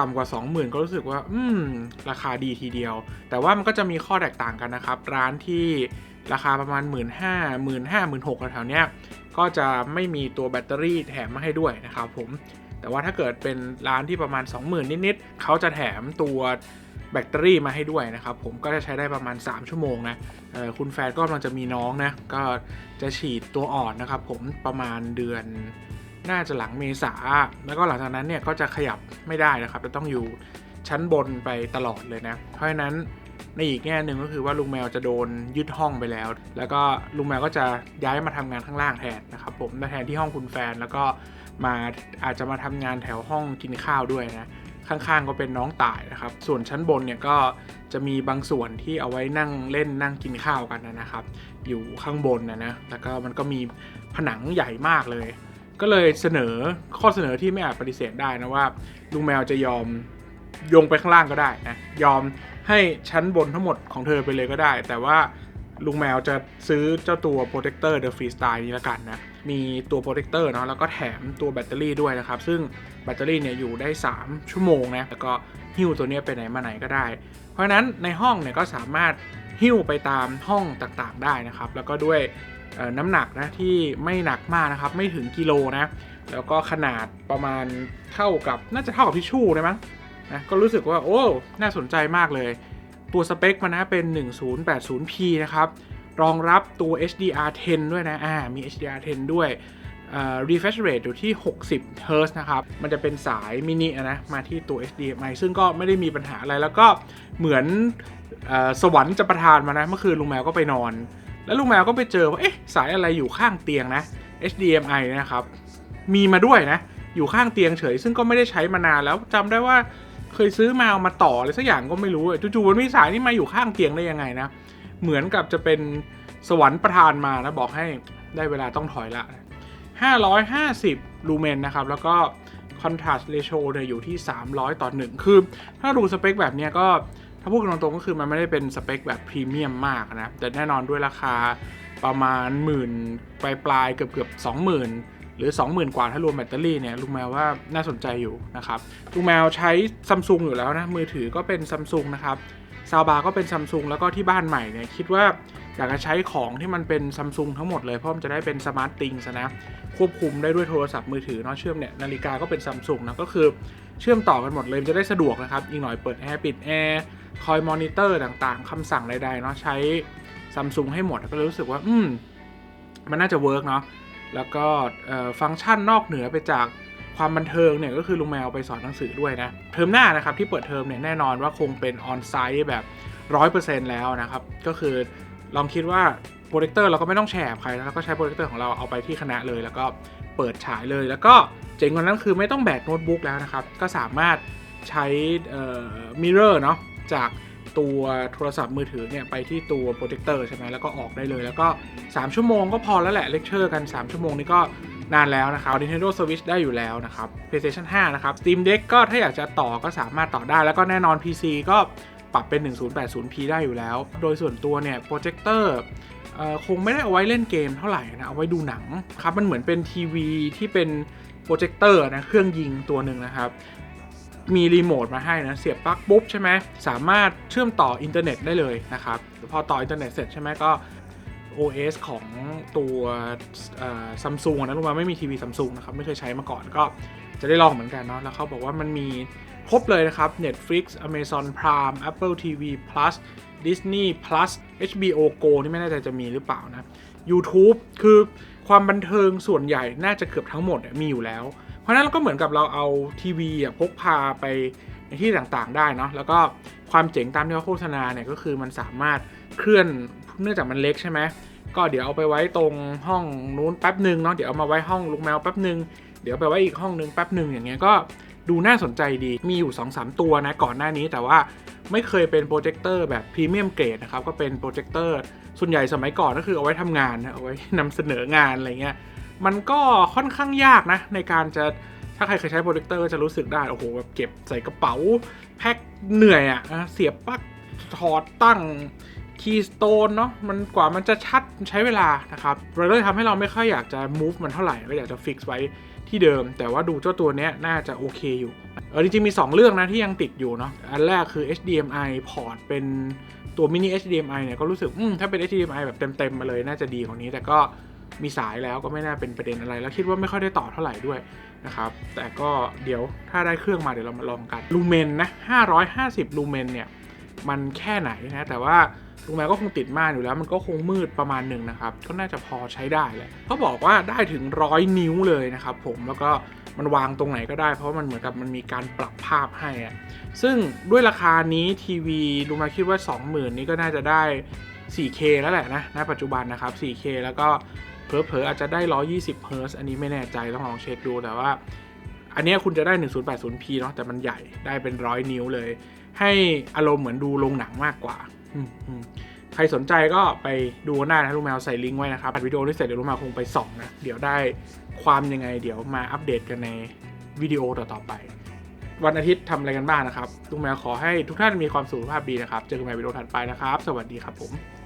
ต่ำกว่า 20,000 ก็รู้สึกว่า อืม ราคาดีทีเดียว แต่ว่ามันก็จะมีข้อแตกต่างกันนะครับ ร้านที่ราคาประมาณ 1 5 0 0 0 1 5 0 0 0 1 6แถวๆเนี้ยก็จะไม่มีตัวแบตเตอรี่แถมมาให้ด้วยนะครับผม แต่ว่าถ้าเกิดเป็นร้านที่ประมาณ 20,000 นิดๆเขาจะแถมตัวแบตเตอรี่มาให้ด้วยนะครับ ผมก็จะใช้ได้ประมาณ 3 ชั่วโมงนะคุณแฟนก็กำลังจะมีน้องนะ ก็จะฉีดตัวอ่อนนะครับผมประมาณเดือน น่าจะหลังเมษา แล้วก็หลังจากนั้นเนี่ยก็จะขยับไม่ได้นะครับจะต้องอยู่ชั้นบนไปตลอดเลยนะ เพราะฉะนั้นในอีกแง่หนึ่งก็คือว่าลุงแมวจะโดนยึดห้องไปแล้ว แล้วก็ลุงแมวก็จะย้ายมาทำงานข้างล่างแทนนะครับผมมาแทนที่ห้องคุณแฟนแล้วก็มาอาจจะมาทำงานแถวห้องกินข้าวด้วยนะข้างๆก็เป็นน้องต่ายนะครับ ส่วนชั้นบนเนี่ยก็จะมีบางส่วนที่เอาไว้นั่งเล่นนั่งกินข้าวกันนะครับ อยู่ข้างบนนะนะแล้วก็มันก็มีผนังใหญ่มากเลย ก็เลยเสนอข้อเสนอที่ไม่อาจปฏิเสธได้นะว่าลุงแมวจะยอมยงไปข้างล่างก็ได้นะยอมให้ชั้นบนทั้งหมดของเธอไปเลยก็ได้ แต่ว่าลุงแมวจะซื้อเจ้าตัว Protector The Freestyle นี้ละกันนะ มีตัว Protector เนาะแล้วก็แถมตัวแบตเตอรี่ด้วยนะครับ ซึ่งแบตเตอรี่เนี่ยอยู่ได้ 3 ชั่วโมงนะแล้วก็หิ้วตัวเนี้ยไปไหนมาไหนก็ได้ เพราะนั้นในห้องเนี่ยก็สามารถหิ้วไปตามห้องต่างๆได้นะครับ แล้วก็ด้วย น้ำหนักนะที่ไม่หนักมากนะครับ ไม่ถึงกิโลนะ แล้วก็ขนาดประมาณเท่ากับน่าจะเท่ากับทิชชู่เลยมั้งนะก็รู้สึกว่าโอ้ น่าสนใจมากเลย ตัวสเปคมันนะเป็น 1080p นะครับ รองรับตัว HDR10 ด้วยนะอ่ามี HDR10 ด้วย refresh rate อยู่ที่ 60 Hz นะครับ มันจะเป็นสายมินินะ มาที่ตัว HDMI ซึ่งก็ไม่ได้มีปัญหาอะไร แล้วก็เหมือนอสวรรค์จะประทานมานะ เมื่อคืนลุงแมวก็ไปนอน แล้วลุงแมวก็ไปเจอว่าเอ๊ะสายอะไรอยู่ข้างเตียงนะ HDMI นะครับ มีมาด้วยนะ อยู่ข้างเตียงเฉย ซึ่งก็ไม่ได้ใช้มานานแล้วจำได้ว่าเคยซื้อมาเอามาต่ออะไรสักอย่างก็ไม่รู้จู่ๆมันมีสายนี่มาอยู่ข้างเตียงได้ยังไงนะ เหมือนกับจะเป็นสวรรค์ประทานมานะบอกให้ได้เวลาต้องถอยละ 550 ลูเมนนะครับ แล้วก็ contrast ratio เนี่ยอยู่ที่ 300 ต่อ 1 คือ ถ้าดูสเปคแบบเนี้ยก็ ถ้าพูดกันตรงๆก็คือมันไม่ได้เป็นสเปคแบบพรีเมียมมากนะ แต่แน่นอนด้วยราคาประมาณหมื่นปลายปลายๆเกือบเกือบสองหมื่น หรือ 20,000 กว่าถ้ารวมแบตเตอรี่เนี่ยลุงแมวว่าน่าสนใจอยู่นะครับลุงแมวใช้ซัมซุงอยู่แล้วนะมือถือก็เป็นซัมซุงนะครับซาวบาก็เป็นซัมซุงแล้วก็ที่บ้านใหม่เนี่ยคิดว่าอยากจะใช้ของที่มันเป็นซัมซุงทั้งหมดเลย เพราะมันจะได้เป็นสมาร์ตติงส์นะควบคุมได้ด้วยโทรศัพท์มือถือเนาะเชื่อมเนี่ยนาฬิกาก็เป็นซัมซุงนะก็คือเชื่อมต่อกันหมดเลยมันจะได้สะดวกนะครับอีกหน่อยเปิดแอร์ปิดแอร์คอยมอนิเตอร์ต่างๆคำสั่งใดๆเนาะใช้ซัมซุงให้หมดก็เลยรู้สึกว่า อืมมันน่าจะเวิร์กเนาะ แล้วก็ฟังก์ชันนอกเหนือไปจากความบันเทิงเนี่ยก็คือลุงแมวไปสอนหนังสือด้วยนะ เทอมหน้านะครับที่เปิดเทอมเนี่ยแน่นอนว่าคงเป็นออนไซต์แบบ 100%แล้วนะครับ ก็คือลองคิดว่าโปรเจคเตอร์เราก็ไม่ต้องแชร์ใครแล้วก็ใช้โปรเจคเตอร์ของเราเอาไปที่คณะเลย แล้วก็เปิดฉายเลย แล้วก็เจ๋งกว่านั้นคือไม่ต้องแบกโน้ตบุ๊กแล้วนะครับ ก็สามารถใช้มิเรอร์เนาะจาก ตัวโทรศัพท์มือถือเนี่ยไปที่ตัวโปรเจคเตอร์ใช่ไหมแล้วก็ออกได้เลย แล้วก็ 3 ชั่วโมงก็พอแล้วแหละเลคเชอร์กัน 3 ชั่วโมงนี่ก็นานแล้วนะครับ Nintendo Switch ได้อยู่แล้วนะครับ PlayStation 5 นะครับ Steam Deck ก็ถ้าอยากจะต่อก็สามารถต่อได้ แล้วก็แน่นอน PC ก็ปรับเป็น 1080p ได้อยู่แล้ว โดยส่วนตัวเนี่ยโปรเจคเตอร์คงไม่ได้เอาไว้เล่นเกมเท่าไหร่นะ เอาไว้ดูหนังครับ มันเหมือนเป็นทีวีที่เป็นโปรเจคเตอร์นะ เครื่องยิงตัวหนึ่งนะครับ มีรีโมทมาให้นะ เสียบปลั๊กปุ๊บใช่ไหมสามารถเชื่อมต่ออินเทอร์เน็ตได้เลยนะครับ พอต่ออินเทอร์เน็ตเสร็จใช่ไหมก็ OS ของตัวซัมซุงนะลุงมาไม่มีทีวีซัมซุงนะครับ ไม่เคยใช้มาก่อนก็จะได้ลองเหมือนกันเนาะแล้วเขาบอกว่ามันมีครบเลยนะครับ Netflix Amazon Prime Apple TV Plus Disney Plus HBO Go นี่ไม่แน่ใจจะมีหรือเปล่านะ YouTube คือความบันเทิงส่วนใหญ่น่าจะเกือบทั้งหมดมีอยู่แล้ว ราะนั้นเราก็เหมือนกับเราเอาทีวีอะพกพาไปในที่ต่างๆได้เนาะแล้วก็ความเจ๋งตามที่เขาโฆษณาเนี่ยก็คือมันสามารถเคลื่อนเนื่องจากมันเล็กใช่ไหมก็เดี๋ยวเอาไปไว้ตรงห้องนู้นแป๊บหนึ่งเนาะเดี๋ยวเอามาไว้ห้องลูกแมวแป๊บหนึ่งเดี๋ยวไปไว้อีกห้องนึงแป๊บหนึ่งอย่างเงี้ยก็ดูน่าสนใจดีมีอยู่ 2-3 ตัวนะก่อนหน้านี้แต่ว่าไม่เคยเป็นโปรเจคเตอร์แบบพรีเมียมเกรดนะครับก็เป็นโปรเจคเตอร์ส่วนใหญ่สมัยก่อนก็คือเอาไว้ทำงานนะเอาไว้นำเสนองานอะไรเงี้ย มันก็ค่อนข้างยากนะ ในการจะถ้าใครเคยใช้โปรเจคเตอร์จะรู้สึกได้ โอ้โหแบบเก็บใส่กระเป๋า แพ็คเหนื่อยอะ่ะเสียบปลั๊กถอดตั้งคีย์สโตนเนาะมันกว่ามันจะชัดใช้เวลานะครับเราเลยทำให้เราไม่ค่อยอยากจะ move มันเท่าไหร่ก็อยากจะ fix ไว้ที่เดิม แต่ว่าดูเจ้าตัวเนี้ยน่าจะโอเคอยู่เออจริงๆมี 2 เรื่องนะที่ยังติดอยู่เนาะอันแรกคือ HDMI พอร์ตเป็นตัวมินิ HDMI เนี่ยก็รู้สึกถ้าเป็น HDMI แบบเต็มๆมาเลยน่าจะดีกว่านี้แต่ก็ มีสายแล้วก็ไม่น่าเป็นประเด็นอะไร แล้วคิดว่าไม่ค่อยได้ต่อเท่าไหร่ด้วยนะครับแต่ก็เดี๋ยวถ้าได้เครื่องมาเดี๋ยวเรามาลองกันลูเมนนะ550ลูเมนเนี่ยมันแค่ไหนนะแต่ว่าลูเมนก็คงติดม่านอยู่แล้ว มันก็คงมืดประมาณหนึ่งนะครับก็น่าจะพอใช้ได้แหละเขาบอกว่าได้ถึงร้อยนิ้วเลยนะครับผมแล้วก็มันวางตรงไหนก็ได้ เพราะมันเหมือนกับมันมีการปรับภาพให้อะซึ่งด้วยราคานี้ทีวีลูมาคิดว่า 20,000 นี้ก็น่าจะได้ 4K แล้วแหละนะณปัจจุบันนะครับ 4K แล้วก็ เผลอๆอาจจะได้ 120 h z อันนี้ไม่แน่ใจต้องลองเช็คดูแต่ว่า อันนี้คุณจะได้ 1080p เนาะแต่มันใหญ่ได้เป็นร้อยนิ้วเลย ให้อารมณ์เหมือนดูโรงหนังมากกว่าใครสนใจก็ไปดูกันได้นะลูกแมวใส่ลิงก์ไว้นะครับอัดวิดีโอที่เสร็จเดี๋ยวลูกแมวคงไปส่องนะเดี๋ยวได้ความยังไง เดี๋ยวมาอัปเดตกันในวิดีโอต่อๆไป วันอาทิตย์ทำอะไรกันบ้างนะครับลูกแมวขอให้ทุกท่านมีความสุขภาพดีนะครับ เจอกันใหม่วิดีโอถัดไปนะครับ สวัสดีครับผม